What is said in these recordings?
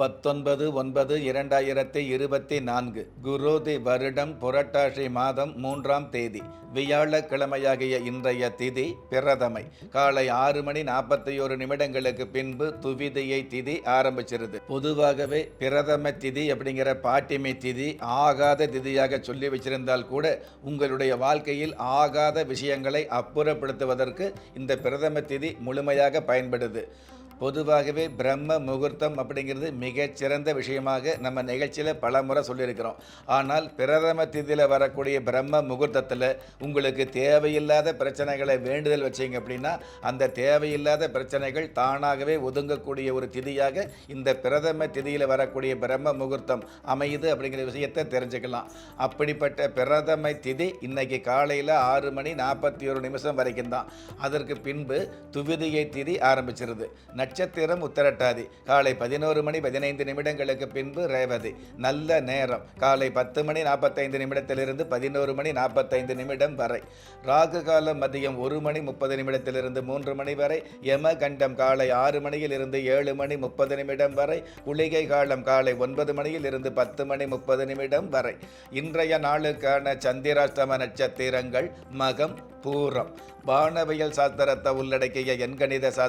பத்தொன்பது ஒன்பது இரண்டாயிரத்தி இருபத்தி நான்கு குரோதி வருடம் புரட்டாசி மாதம் மூன்றாம் தேதி வியாழக்கிழமையாகிய இன்றைய திதி பிரதமை. காலை ஆறு மணி நாற்பத்தி ஒரு நிமிடங்களுக்கு பின்பு துவிதியை திதி ஆரம்பிச்சிருது. பொதுவாகவே பிரதம திதி அப்படிங்கிற பாட்டிமை திதி ஆகாத திதியாக சொல்லி வச்சிருந்தால் கூட உங்களுடைய வாழ்க்கையில் ஆகாத விஷயங்களை அப்புறப்படுத்துவதற்கு இந்த பிரதம திதி முழுமையாக பயன்படுது. பொதுவாகவே பிரம்ம முகூர்த்தம் அப்படிங்கிறது மிகச்சிறந்த விஷயமாக நம்ம நிகழ்ச்சியில் பல முறை சொல்லியிருக்கிறோம். ஆனால் பிரதம திதியில் வரக்கூடிய பிரம்ம முகூர்த்தத்தில் உங்களுக்கு தேவையில்லாத பிரச்சனைகளை வேண்டுதல் வச்சீங்க அப்படின்னா அந்த தேவையில்லாத பிரச்சனைகள் தானாகவே ஒதுங்கக்கூடிய ஒரு திதியாக இந்த பிரதம திதியில் வரக்கூடிய பிரம்ம முகூர்த்தம் அமையுது அப்படிங்கிற விஷயத்தை தெரிஞ்சுக்கலாம். அப்படிப்பட்ட பிரதம திதி இன்னைக்கு காலையில் ஆறு மணி நாற்பத்தி ஒரு நிமிஷம் வரைக்கும் தான். அதற்கு பின்பு துவிதியை திதி ஆரம்பிச்சிருது. நட்சத்திரம் உத்தரட்டாதி. காலை பதினோரு மணி பதினைந்து நிமிடங்களுக்கு பின்பு ரேவதி. நல்ல நேரம். காலை பத்து மணி நாற்பத்தைந்து நிமிடத்திலிருந்து பதினோரு மணி நாற்பத்தைந்து நிமிடம் வரை. ராகு காலம் மதியம் ஒரு மணி முப்பது நிமிடத்திலிருந்து மூன்று மணி வரை. யம கண்டம் காலை ஆறு மணியில் இருந்து ஏழு மணி முப்பது நிமிடம் வரை. குளிகை காலம் காலை ஒன்பது மணியில் இருந்து பத்து மணி முப்பது நிமிடம் வரை. இன்றைய நாளுக்கான சந்திராஷ்டம நட்சத்திரங்கள் மகம் பூரம். வானவியல் சாத்திரத்தை உள்ளடக்கிய எண்கணித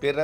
பிற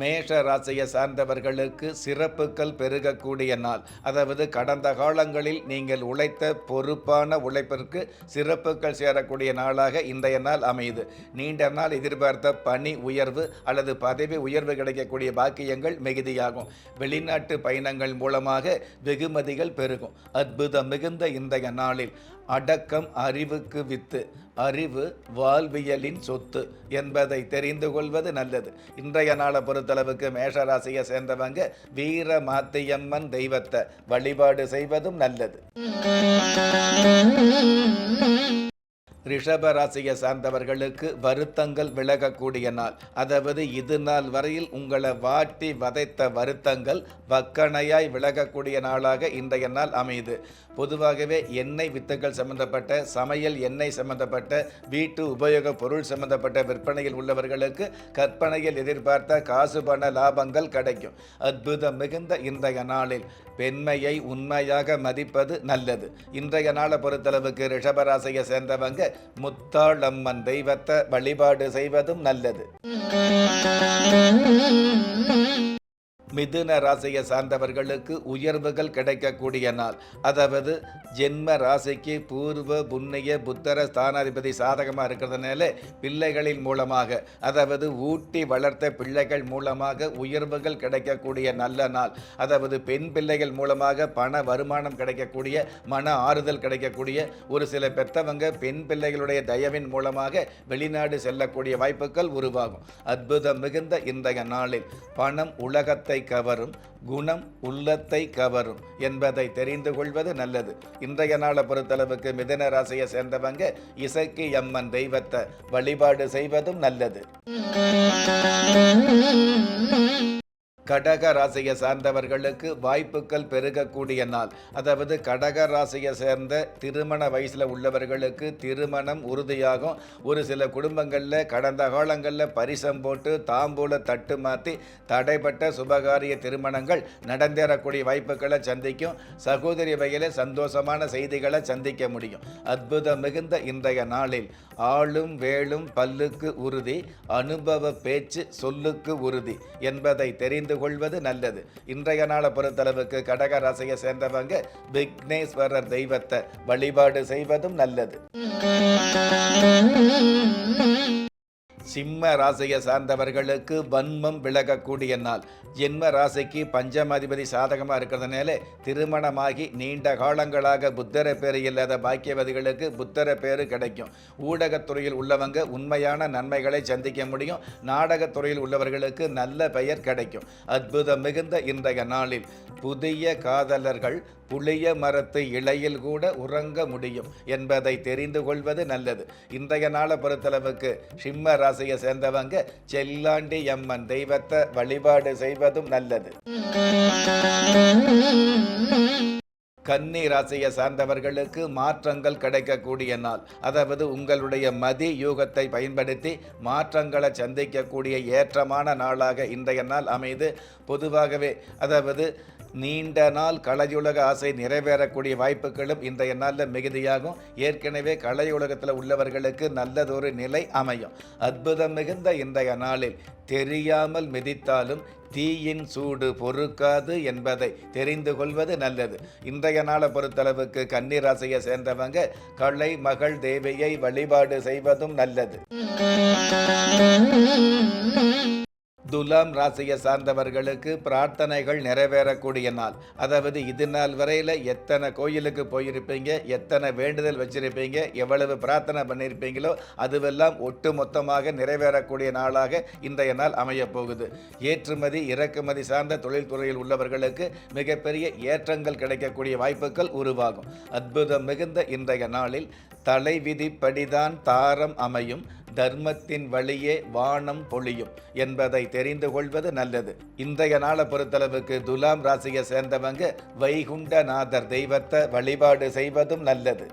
மேஷ ராசியை சார்ந்தவர்களுக்கு சிறப்புகள் பெருகக்கூடிய நாள். அதாவது கடந்த காலங்களில் நீங்கள் உழைத்த பொறுப்பான உழைப்பிற்கு சிறப்புகள் சேரக்கூடிய நாளாக இன்றைய நாள் அமையுது. நீண்ட நாள் எதிர்பார்த்த பணி உயர்வு அல்லது பதவி உயர்வு கிடைக்கக்கூடிய பாக்கியங்கள் மிகுதியாகும். வெளிநாட்டு பயணங்கள் மூலமாக வெகுமதிகள் பெருகும். அற்புதம் மிகுந்த இன்றைய நாளில். அடக்கம் அறிவுக்கு வித்து அறிவு வாழ்வியலின் சொத்து என்பதை தெரிந்து கொள்வது நல்லது. இன்றைய நாளை பொறுத்தளவுக்கு மேஷராசியை சேர்ந்தவங்க வீர மாத்தியம்மன் தெய்வத்தை வழிபாடு செய்வதும் நல்லது. ரிஷப ராசியை சார்ந்தவர்களுக்கு வருத்தங்கள் விலகக்கூடிய நாள். அதாவது இது நாள் வரையில் உங்களை வாட்டி வதைத்த வருத்தங்கள் வக்கணையாய் விலகக்கூடிய நாளாக இன்றைய நாள் அமையுது. பொதுவாகவே எண்ணெய் வித்துக்கள் சம்பந்தப்பட்ட சமையல் எண்ணெய் சம்பந்தப்பட்ட வீட்டு உபயோக பொருள் சம்பந்தப்பட்ட விற்பனையில் உள்ளவர்களுக்கு கற்பனையில் எதிர்பார்த்த காசு பண லாபங்கள் கிடைக்கும். அற்புதம் மிகுந்த இன்றைய நாளில் பெண்மையை உண்மையாக மதிப்பது நல்லது. இன்றைய நாளை பொறுத்தளவுக்கு ரிஷபராசியை சேர்ந்தவங்க முத்தாளம்மன் தெய்வத்தை வழிபாடு செய்வதும் நல்லது. மிதுன ராசியை சார்ந்தவர்களுக்கு உயர்வுகள் கிடைக்கக்கூடிய நாள். அதாவது ஜென்ம ராசிக்கு பூர்வ புண்ணிய புத்தர ஸ்தானாதிபதி சாதகமாக இருக்கிறதுனால பிள்ளைகளின் மூலமாக அதாவது ஊட்டி வளர்த்த பிள்ளைகள் மூலமாக உயர்வுகள் கிடைக்கக்கூடிய நல்ல நாள். அதாவது பெண் பிள்ளைகள் மூலமாக பண வருமானம் கிடைக்கக்கூடிய மன ஆறுதல் கிடைக்கக்கூடிய ஒரு சில பெற்றவங்க பெண் பிள்ளைகளுடைய தயவின் மூலமாக வெளிநாடு செல்லக்கூடிய வாய்ப்புகள் உருவாகும். அற்புதம் மிகுந்த இன்றைய நாளில் பணம் உலகத்தை கவரும் குணம் உள்ளத்தை கவரும் என்பதை தெரிந்து கொள்வது நல்லது. இன்றைய நாளை பொறுத்தளவுக்கு மிதன ராசியை சேர்ந்தவங்க இசைக்கு எம்மன் தெய்வத்தை வழிபாடு செய்வதும் நல்லது. கடக ராசியை சார்ந்தவர்களுக்கு வாய்ப்புகள் பெருகக்கூடிய நாள். அதாவது கடக ராசியை சேர்ந்த திருமண வயசில் உள்ளவர்களுக்கு திருமணம் உறுதியாகும். ஒரு சில குடும்பங்களில் கடந்த காலங்களில் பரிசம் போட்டு தாம்பூல தட்டு மாற்றி தடைப்பட்ட சுபகாரிய திருமணங்கள் நடந்தேறக்கூடிய வாய்ப்புகளை சந்திக்கும். சகோதரி வகையில் சந்தோஷமான செய்திகளை சந்திக்க முடியும். அற்புதம் மிகுந்த இன்றைய நாளில் ஆளும் வேளும் பல்லுக்கு உறுதி அனுபவ பேச்சு சொல்லுக்கு உறுதி என்பதை தெரிந்து கொள்வது நல்லது. இன்றைய நாளை பொறுத்தளவுக்கு கடக ராசியை சேர்ந்தவங்க விக்னேஸ்வரர் தெய்வத்தை வழிபாடு செய்வதும் நல்லது. சிம்ம ராசியை சார்ந்தவர்களுக்கு வன்மம் விலகக்கூடிய நாள். ஜென்ம ராசிக்கு பஞ்சமாதிபதி சாதகமாக இருக்கிறதுனால திருமணமாகி நீண்ட காலங்களாக புத்தர பேர் இல்லாத பாக்கியவதிகளுக்கு புத்தர பேர் கிடைக்கும். ஊடகத்துறையில் உள்ளவங்க உண்மையான நன்மைகளை சந்திக்க முடியும். நாடகத்துறையில் உள்ளவர்களுக்கு நல்ல பெயர் கிடைக்கும். அற்புதம் மிகுந்த இன்றைய நாளில் புதிய காதலர்கள் புளிய மரத்து இலையில் கூட உறங்க முடியும் என்பதை தெரிந்து கொள்வது நல்லது. இன்றைய நாளை பொறுத்தளவுக்கு சிம்ம ராசியை சேர்ந்தவங்க செல்லாண்டி அம்மன் தெய்வத்தை வழிபாடு செய்வதும் நல்லது. கன்னி ராசியை சார்ந்தவர்களுக்கு மாற்றங்கள் கிடைக்கக்கூடிய நாள். அதாவது உங்களுடைய மதி யூகத்தை பயன்படுத்தி மாற்றங்களை சந்திக்கக்கூடிய ஏற்றமான நாளாக இன்றைய நாள் அமைது. பொதுவாகவே அதாவது நீண்ட நாள் கலையுலக ஆசை நிறைவேறக்கூடிய வாய்ப்புகளும் இன்றைய நாளில் மிகுதியாகும். ஏற்கனவே கலையுலகத்தில் உள்ளவர்களுக்கு நல்லதொரு நிலை அமையும். அற்புதம் மிகுந்த இன்றைய நாளில் தெரியாமல் மிதித்தாலும் தீயின் சூடு பொறுக்காது என்பதை தெரிந்து கொள்வது நல்லது. இன்றைய நாளை பொறுத்தளவுக்கு கன்னிராசியை சேர்ந்தவங்க கலை மகள் தேவியை வழிபாடு செய்வதும் நல்லது. துலாம் ராசியை சார்ந்தவர்களுக்கு பிரார்த்தனைகள் நிறைவேறக்கூடிய நாள். அதாவது இது நாள் வரையில் எத்தனை கோயிலுக்கு போயிருப்பீங்க எத்தனை வேண்டுதல் வச்சுருப்பீங்க எவ்வளவு பிரார்த்தனை பண்ணியிருப்பீங்களோ அதுவெல்லாம் ஒட்டு மொத்தமாக நிறைவேறக்கூடிய நாளாக இன்றைய நாள் அமையப்போகுது. ஏற்றுமதி இறக்குமதி சார்ந்த தொழில்துறையில் உள்ளவர்களுக்கு மிகப்பெரிய ஏற்றங்கள் கிடைக்கக்கூடிய வாய்ப்புகள் உருவாகும். அற்புதம் மிகுந்த இன்றைய நாளில் தலைவிதிப்படிதான் தாரம் அமையும். தர்மத்தின் வழியே வானம் பொழியும் என்பதை தெரிந்து கொள்வது நல்லது. இன்றைய நாளை பொறுத்தளவுக்கு துலாம் ராசியை சேர்ந்தவங்க வைகுண்டநாதர் தெய்வத்தை வழிபாடு செய்வதும் நல்லது.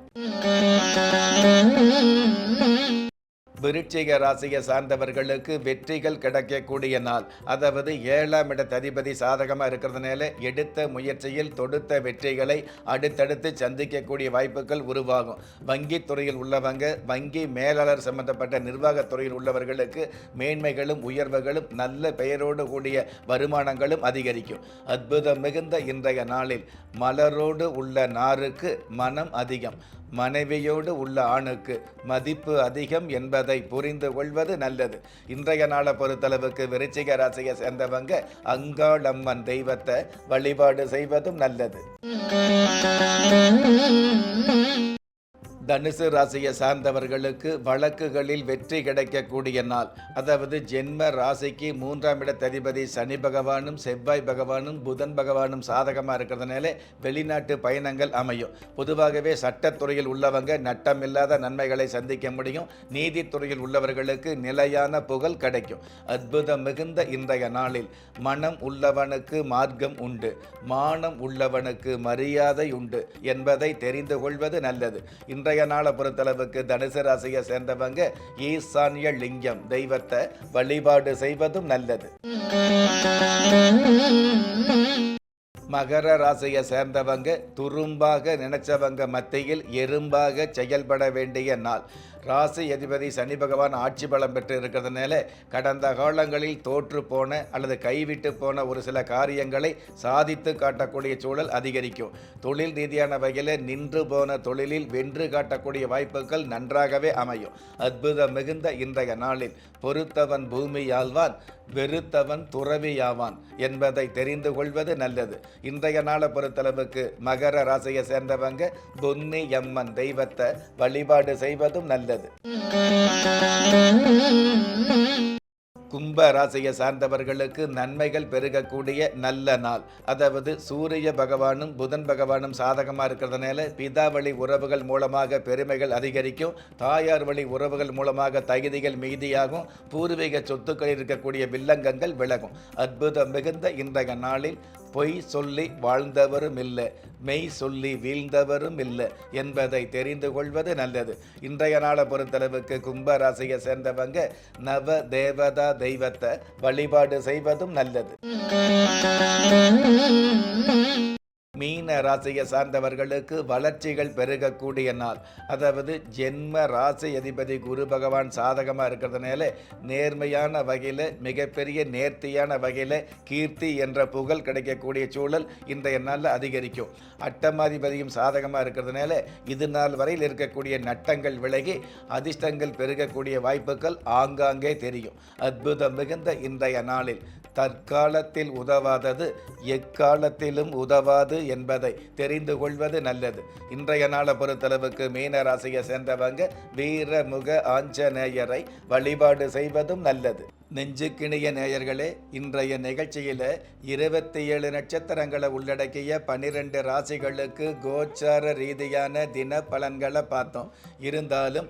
விருட்சிக ராசியை சார்ந்தவர்களுக்கு வெற்றிகள் கிடைக்கக்கூடிய நாள். அதாவது ஏழாம் இடத்த அதிபதி சாதகமாக இருக்கிறதுனால எடுத்த முயற்சியில் தொடுத்த வெற்றிகளை அடுத்தடுத்து சந்திக்கக்கூடிய வாய்ப்புகள் உருவாகும். வங்கி துறையில் உள்ளவங்க வங்கி மேலாளர் சம்பந்தப்பட்ட நிர்வாகத்துறையில் உள்ளவர்களுக்கு மேன்மைகளும் உயர்வுகளும் நல்ல பெயரோடு கூடிய வருமானங்களும் அதிகரிக்கும். அற்புதம் மிகுந்த இன்றைய நாளில் மலரோடு உள்ள நாருக்கு மனம் அதிகம். மனைவியோடு உள்ள ஆணுக்கு மதிப்பு அதிகம் என்பதை புரிந்து கொள்வது நல்லது. இன்றைய நாளை பொறுத்தளவுக்கு விருச்சிக ராசியை சேர்ந்தவங்க அங்காளம்மன் தெய்வத்தை வழிபாடு செய்வதும் நல்லது. தனுசு ராசியை சார்ந்தவர்களுக்கு வழக்குகளில் வெற்றி கிடைக்கக்கூடிய நாள். அதாவது ஜென்ம ராசிக்கு மூன்றாம் இடத்ததிபதி சனி பகவானும் செவ்வாய் பகவானும் புதன் பகவானும் சாதகமாக இருக்கிறதுனால வெளிநாட்டு பயணங்கள் அமையும். பொதுவாகவே சட்டத்துறையில் உள்ளவங்க நட்டமில்லாத நன்மைகளை சந்திக்க முடியும். நீதித்துறையில் உள்ளவர்களுக்கு நிலையான புகழ் கிடைக்கும். அற்புதம் மிகுந்த இன்றைய நாளில் மனம் உள்ளவனுக்கு மார்க்கம் உண்டு. மானம் உள்ளவனுக்கு மரியாதை உண்டு என்பதை தெரிந்து கொள்வது நல்லது. இன்றைய நாளை பொறுத்தளவுக்கு தனுசு ராசியை சேர்ந்தவங்க ஈசான்ய லிங்கம். தெய்வத்தை வழிபாடு செய்வதும் நல்லது. மகர ராசியை சேர்ந்தவங்க துரும்பாக நினைச்சவங்க மத்தியில் எறும்பாக செயல்பட வேண்டிய நாள். ராசி அதிபதி சனி பகவான் ஆட்சி பலம் பெற்று இருக்கிறதுனால கடந்த காலங்களில் தோற்று போன அல்லது கைவிட்டு போன ஒரு சில காரியங்களை சாதித்து காட்டக்கூடிய சூழல் அதிகரிக்கும். தொழில் ரீதியான வகையில் நின்று போன தொழிலில் வென்று காட்டக்கூடிய வாய்ப்புகள் நன்றாகவே அமையும். அற்புதம் மிகுந்த இன்றைய நாளில் பொறுத்தவன் பூமியால்வான் வெறுத்தவன் துறவியாவான் என்பதை தெரிந்து கொள்வது நல்லது. இன்றைய நாளை பொறுத்தளவுக்கு மகர ராசியை சேர்ந்தவங்க பொன்னி எம்மன் தெய்வத்தை வழிபாடு செய்வதும் நல்லது. கும்ப ராசியை சார்ந்தவர்களுக்கு நன்மைகள் பெருகக்கூடிய நல்ல நாள். அதாவது சூரிய பகவானும் புதன் பகவானும் சாதகமாக இருக்கிறதுனால பிதாவளி உறவுகள் மூலமாக பெருமைகள் அதிகரிக்கும். தாயார் வழி உறவுகள் மூலமாக தகுதிகள் மீதியாகும். பூர்வீக சொத்துக்களில் இருக்கக்கூடிய வில்லங்கங்கள் விலகும். அற்புதம் மிகுந்த இன்றைய நாளில் பொய் சொல்லி வாழ்ந்தவரும் இல்லை மெய் சொல்லி வீழ்ந்தவரும் இல்லை என்பதை தெரிந்து கொள்வது நல்லது. இன்றைய நாளை பொறுத்தளவுக்கு கும்பராசியை சேர்ந்தவங்க நவ தேவதா தெய்வத்தை வழிபாடு செய்வதும் நல்லது. மீன ராசியை சார்ந்தவர்களுக்கு வளர்ச்சிகள் பெருகக்கூடிய நாள். அதாவது ஜென்ம ராசி அதிபதி குரு பகவான் சாதகமாக இருக்கிறதுனால நேர்மையான வகையில் மிகப்பெரிய நேர்த்தியான வகையில் கீர்த்தி என்ற புகழ் கிடைக்கக்கூடிய சூழல் இன்றைய நாளில் அதிகரிக்கும். அட்டமாதிபதியும் சாதகமாக இருக்கிறதுனால இது நாள் வரையில் இருக்கக்கூடிய நட்டங்கள் விலகி அதிர்ஷ்டங்கள் பெருகக்கூடிய வாய்ப்புகள் ஆங்காங்கே தெரியும். அற்புதம் மிகுந்த இன்றைய நாளில் தற்காலத்தில் உதவாதது எக்காலத்திலும் உதவாது என்பதை தெரிந்து கொள்வது நல்லது. இன்றைய நாளை பொறுத்தளவுக்கு மீன ராசியை சேர்ந்தவங்க வீரமுக ஆஞ்சநேயரை வழிபாடு செய்வதும் நல்லது. நெஞ்சுக்கிணிய நேயர்களே இன்றைய நிகழ்ச்சியில் இருபத்தி ஏழு நட்சத்திரங்களை உள்ளடக்கிய பன்னிரெண்டு ராசிகளுக்கு கோச்சார ரீதியான தின பலன்களை பார்த்தோம். இருந்தாலும்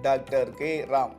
டாக்டர் கே ராம்